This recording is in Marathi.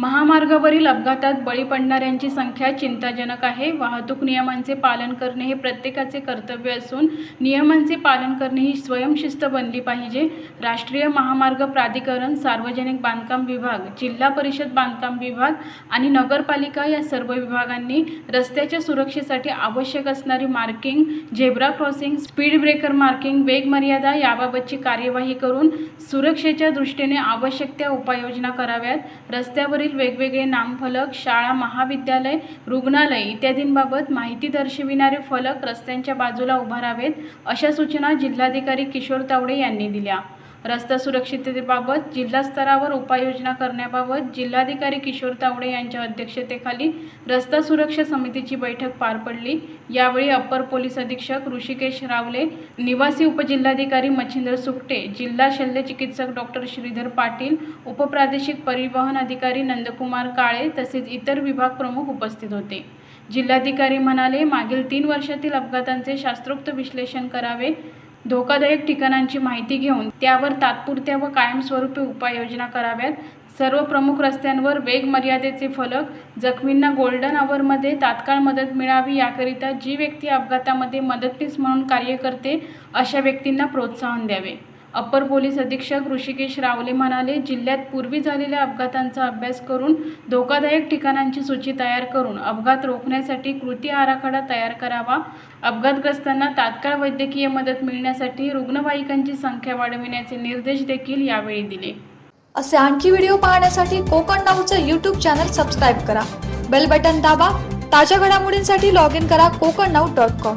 महामार्गावरील अपघातात बळी पडणाऱ्यांची संख्या चिंताजनक आहे. वाहतूक नियमांचे पालन करणे हे प्रत्येकाचे कर्तव्य असून नियमांचे पालन करणे ही स्वयंशिस्त बनली पाहिजे. राष्ट्रीय महामार्ग प्राधिकरण सार्वजनिक बांधकाम विभाग जिल्हा परिषद बांधकाम विभाग आणि नगरपालिका या सर्व विभागांनी रस्त्याच्या सुरक्षेसाठी आवश्यक असणारी marking zebra crossing speed breaker marking वेग मर्यादा याबाबतची कार्यवाही करून सुरक्षेच्या दृष्टीने आवश्यक त्या उपाययोजना कराव्यात. रस्त्यावरील वेगवेगळे नामफलक शाळा महाविद्यालय रुग्णालय इत्यादींबाबत माहिती दर्शविणारे फलक रस्त्यांच्या बाजूला उभारावेत अशा सूचना जिल्हाधिकारी किशोर तावडे यांनी दिल्या. रस्ता सुरक्षिततेबाबत जिल्हा स्तरावर उपाययोजना करण्याबाबत जिल्हाधिकारी किशोर तावडे यांच्या अध्यक्षतेखाली रस्ता सुरक्षा समितीची बैठक पार पडली. यावेळी अप्पर पोलीस अधीक्षक ऋषिकेश रावले निवासी उपजिल्हाधिकारी मच्छिंद्र सुकटे जिल्हा शल्य चिकित्सक डॉक्टर श्रीधर पाटील उपप्रादेशिक परिवहन अधिकारी नंदकुमार काळे तसेच इतर विभाग प्रमुख उपस्थित होते. जिल्हाधिकारी म्हणाले मागील तीन वर्षातील अपघातांचे शास्त्रोक्त विश्लेषण करावे. धोकादायक ठिकाणांची माहिती घेऊन त्यावर तात्पुरत्या व कायमस्वरूपी उपाययोजना कराव्यात. सर्व प्रमुख रस्त्यांवर वेग मर्यादेचे फलक जखमींना गोल्डन आवरमध्ये तात्काळ मदत मिळावी याकरिता जी व्यक्ती अपघातामध्ये मदतनीस म्हणून कार्य करते अशा व्यक्तींना प्रोत्साहन द्यावे. अप्पर पोलीस अधीक्षक ऋषिकेश रावले म्हणाले जिल्ह्यात पूर्वी झालेल्या अपघातांचा अभ्यास करून धोकादायक ठिकाणांची सूची तयार करून अपघात रोखण्यासाठी कृती आराखडा तयार करावा. अपघातग्रस्तांना तात्काळ वैद्यकीय मदत मिळण्यासाठी रुग्णवाहिकांची संख्या वाढविण्याचे निर्देश देखील यावेळी दिले. असे आणखी व्हिडिओ पाहण्यासाठी कोकण नाऊचं यूट्यूब चॅनल सबस्क्राईब करा. बेल बटन दाबा. ताज्या घडामोडींसाठी लॉग इन करा कोकण नाऊ डॉट कॉम